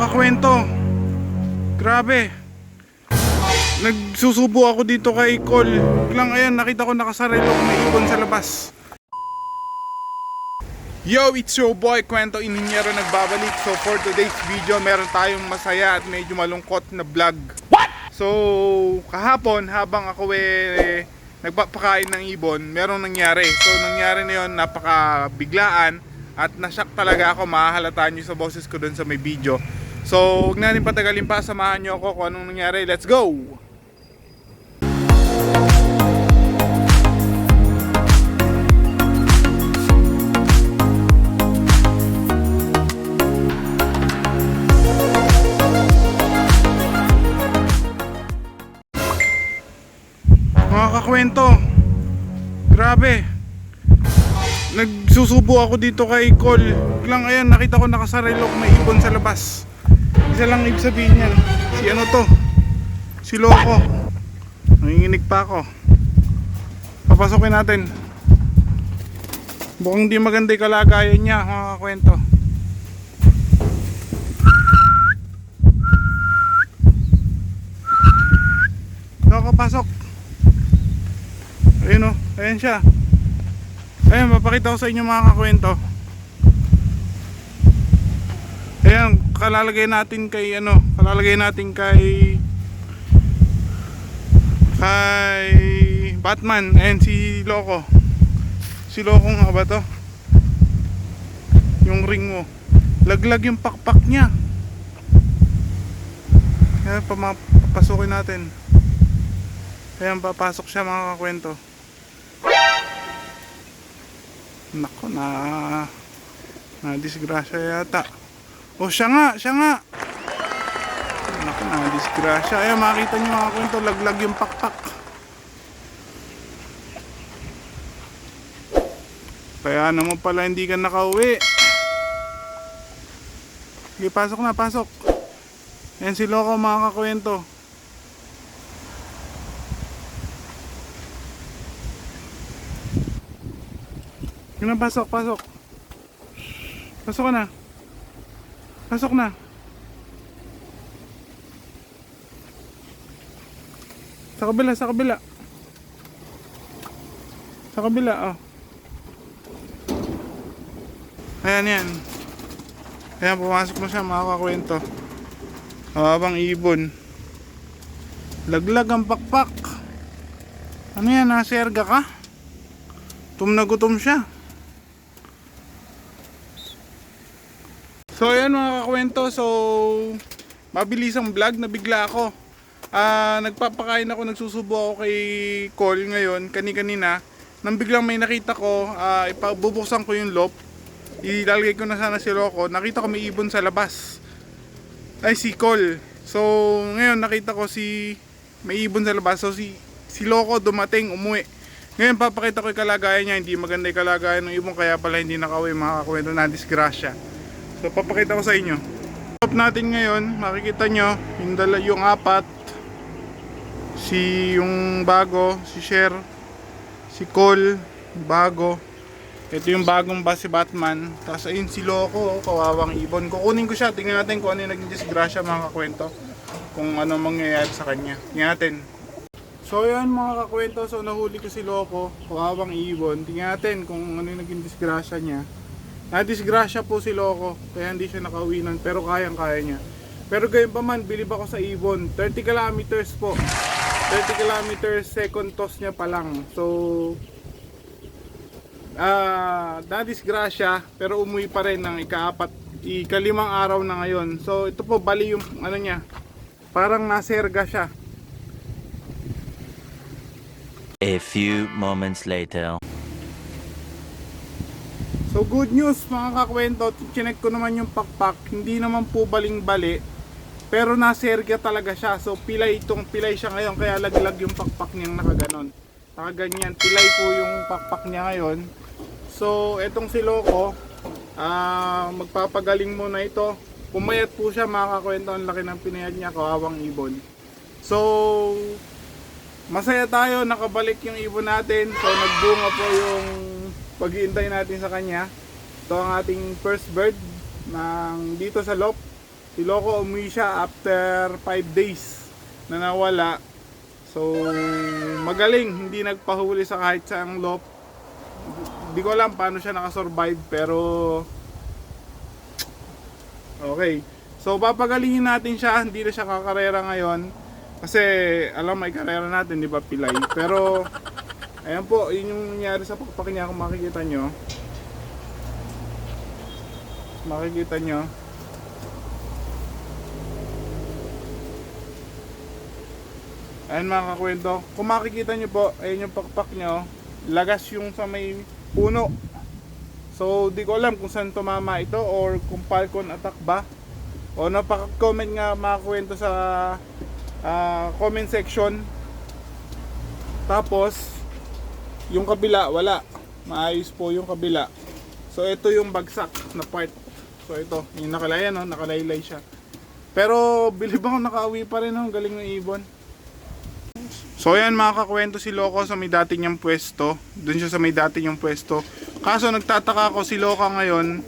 kakwento. Grabe. Nagsusubo ako dito kay Cole. Biglang ayan, nakita ko nakasarilo may ibon sa labas. Yo, it's your boy Kwento Ininyero nagbabalik. So for today's video, meron tayong masaya at medyo malungkot na vlog. What? So, kahapon habang ako eh nagpapakain ng ibon, merong nangyari. So nangyari na yon napakabiglaan at nasyak talaga ako, mahahalata nyo sa boses ko dun sa may video. So, huwag natin patagalin pa, samahan nyo ako kung anong nangyari. Let's go! Mga kakwento, grabe. Nagsusubo ako dito kay Cole. Biglang ayan, nakita ko nakasarilo may ibon sa labas. Isa lang ibig sabihin niyan. Si ano to? Si Loco. Nanginginig pa ako. Papasokin natin. Mukhang di maganda yung kalagayan niya, mga kakwento. Loco, pasok. Ayun o, ayan siya. Ayan, mapakita ko sa inyo mga kakwento. Ayan, kalalagay natin kay ano, kalalagay natin kay kay Batman. Ayan si Loco. Si Loco nga ba to? Yung ring mo. Laglag yung pakpak niya. Pama- papasukin natin. Ayan, papasok siya mga kakwento. Nako, na... Na disgrasya yata. Oh, siya nga, siya nga. Nako, na disgrasya. Ayan, makita niyo mga kwento, laglag yung pakpak. Kaya naman pala hindi ka nakauwi. Sige, pasok na, pasok. Ayan si Loco mga kakwento. Na, pasok, pasok. Pasok ka na. Pasok na. Sa kabila, sa kabila. Sa kabila, oh. Ayan, yan. Ayan, pumasok mo siya, mga kakwento. Habang ibon. Laglag ang pakpak. Ano yan, naserga ka? Tum na gutom siya. So ayan mga kakwento, so mabilis ang vlog, nabigla ako. Ah, nagpapakain ako, nagsusubo ako kay Cole ngayon, kani-kanina. Nang biglang may nakita ko, ah, ipabubuksan ko yung loop. Ilalagay ko na sana si Loco. Nakita ko may ibon sa labas. Ay si Cole. So ngayon nakita ko si may ibon sa labas. So si si Loco dumating, umuwi. Ngayon papakita ko yung kalagayan niya, hindi maganda yung kalagayan ng ibon kaya pala hindi nakauwi mga kakwento na disgrasya. So papakita ko sa inyo. Top natin ngayon, makikita nyo yung, dala, yung apat, si yung bago, si Cher, si Cole, bago. Ito yung bagong ba si Batman. Tapos ayun si Loco, oh, kawawang ibon. Kukunin ko siya, tingnan natin kung ano yung naging disgrasya mga kakwento. Kung ano mangyayari sa kanya. Tingnan natin. So yun mga kakwento, so nahuli ko si Loco, kawawang ibon. Tingnan natin kung ano yung naging disgrasya niya. Na-disgrasya po si Loco, kaya hindi siya nakauwi nun, pero kayang-kaya niya. Pero gayon pa man, bilib ako sa ibon. 30 kilometers po. 30 kilometers, second toss niya pa lang. So, ah, na-disgrasya, pero umuwi pa rin ng ikaapat, ikalimang araw na ngayon. So, ito po, bali yung, ano niya, parang naserga siya. A few moments later. So good news mga kakwento, chinek ko naman yung pakpak, hindi naman po baling-bali, pero naserga talaga siya. So pilay itong pilay siya ngayon, kaya laglag yung pakpak niyang nakaganon. Nakaganyan, pilay po yung pakpak niya ngayon. So etong si Loco, ah magpapagaling muna ito. Pumayat po siya mga kakwento, ang laki ng pinayat niya, kawawang ibon. So masaya tayo, nakabalik yung ibon natin. So nagbunga po yung pag-iintay natin sa kanya. Ito ang ating first bird ng dito sa loft. Si Loco umuwi siya after 5 days na nawala. So, magaling. Hindi nagpahuli sa kahit saang loop. Hindi ko alam paano siya nakasurvive pero okay. So, papagalingin natin siya. Hindi na siya kakarera ngayon. Kasi, alam, may karera natin, di ba, pilay. Pero, ayan po, yun yung nangyari sa pakpak niya kung makikita nyo. Makikita nyo. Ayan mga kakwento. Kung makikita nyo po, ayan yung pakpak nyo. Lagas yung sa may puno. So, di ko alam kung saan tumama ito or kung falcon attack ba. O napaka-comment nga mga kwento sa ah, comment section. Tapos, yung kabila, wala. Maayos po yung kabila. So, ito yung bagsak na part. So, ito. Yung nakalaya, no? Nakalaylay siya. Pero, bilib ako nakauwi pa rin, no? Galing ng ibon. So ayan mga kakwento si Loco sa may dati niyang pwesto. Doon siya sa may dati niyang pwesto. Kaso nagtataka ako si Loco ngayon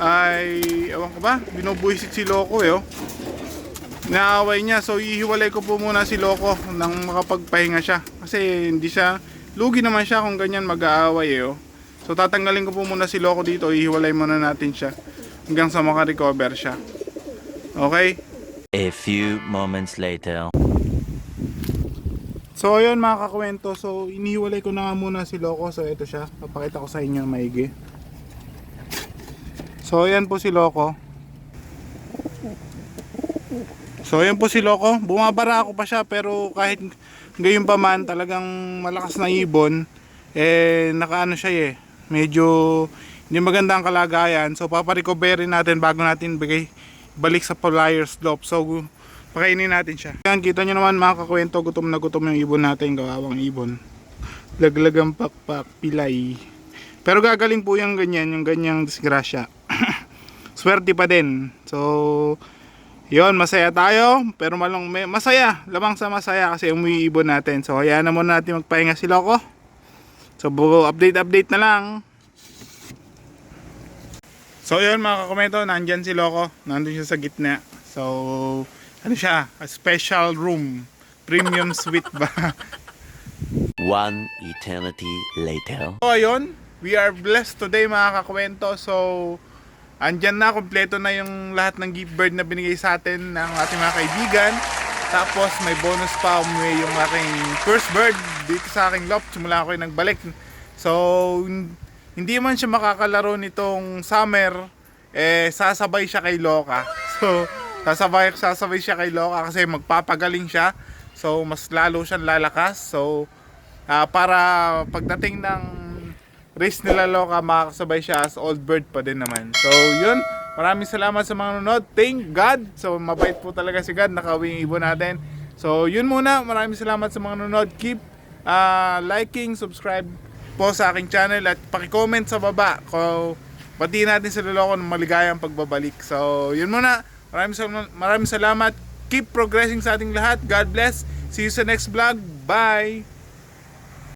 ay ewan ko ba, binubuisit si Loco eh. Oh. Naaway niya so ihiwalay ko po muna si Loco nang makapagpahinga siya. Kasi hindi siya, lugi naman siya kung ganyan mag-aaway eh. Oh. So tatanggalin ko po muna si Loco dito, ihiwalay muna natin siya hanggang sa makarecover siya. Okay? A few moments later. So ayun mga kakwento, so inihiwalay ko na nga muna si Loco. So ito siya, papakita ko sa inyo maigi. So ayan po si Loco. So ayan po si Loco, bumabara ako pa siya pero kahit gayon pa man talagang malakas na ibon. Eh nakaano siya eh medyo hindi maganda ang kalagayan. So paparecovery natin bago natin bigay balik sa Poliers Slope so pakainin natin siya. Yan kita nyo naman mga kakwento gutom na gutom yung ibon natin gawawang ibon. Laglagang pakpak pilay. Pero gagaling po yung ganyan yung ganyang disgrasya. Swerte pa din. So yon masaya tayo pero malong may, masaya lamang sa masaya kasi umuwi ibon natin so hayaan na muna natin magpahinga si Loco so bu- update update na lang So yun mga kakomento, nandyan si Loco, nandun siya sa gitna. So, ano siya, a special room, premium suite ba? One eternity later. so ayun, we are blessed today mga kakwento. So, andyan na, kompleto na yung lahat ng gift bird na binigay sa atin ng ating mga kaibigan. Tapos may bonus pa umuwi yung aking first bird dito sa aking loft simula ako yung nagbalik. So, hindi man siya makakalaro nitong summer, eh sasabay siya kay Loka. So, sasabay sasabay siya kay Loka kasi magpapagaling siya. So, mas lalo siyang lalakas. So, ah, para pagdating ng race nila Loka, makakasabay siya as old bird pa din naman. So, yun. Maraming salamat sa mga nanonood. Thank God. So, mabait po talaga si God. Nakawing ibon natin. So, yun muna. Maraming salamat sa mga nanonood. Keep ah, liking, subscribe po sa aking channel at paki-comment sa baba kung batiin natin sa loloko ng maligayang pagbabalik. So, yun muna. Maraming, sal- maraming salamat. Keep progressing sa ating lahat. God bless. See you sa next vlog. Bye!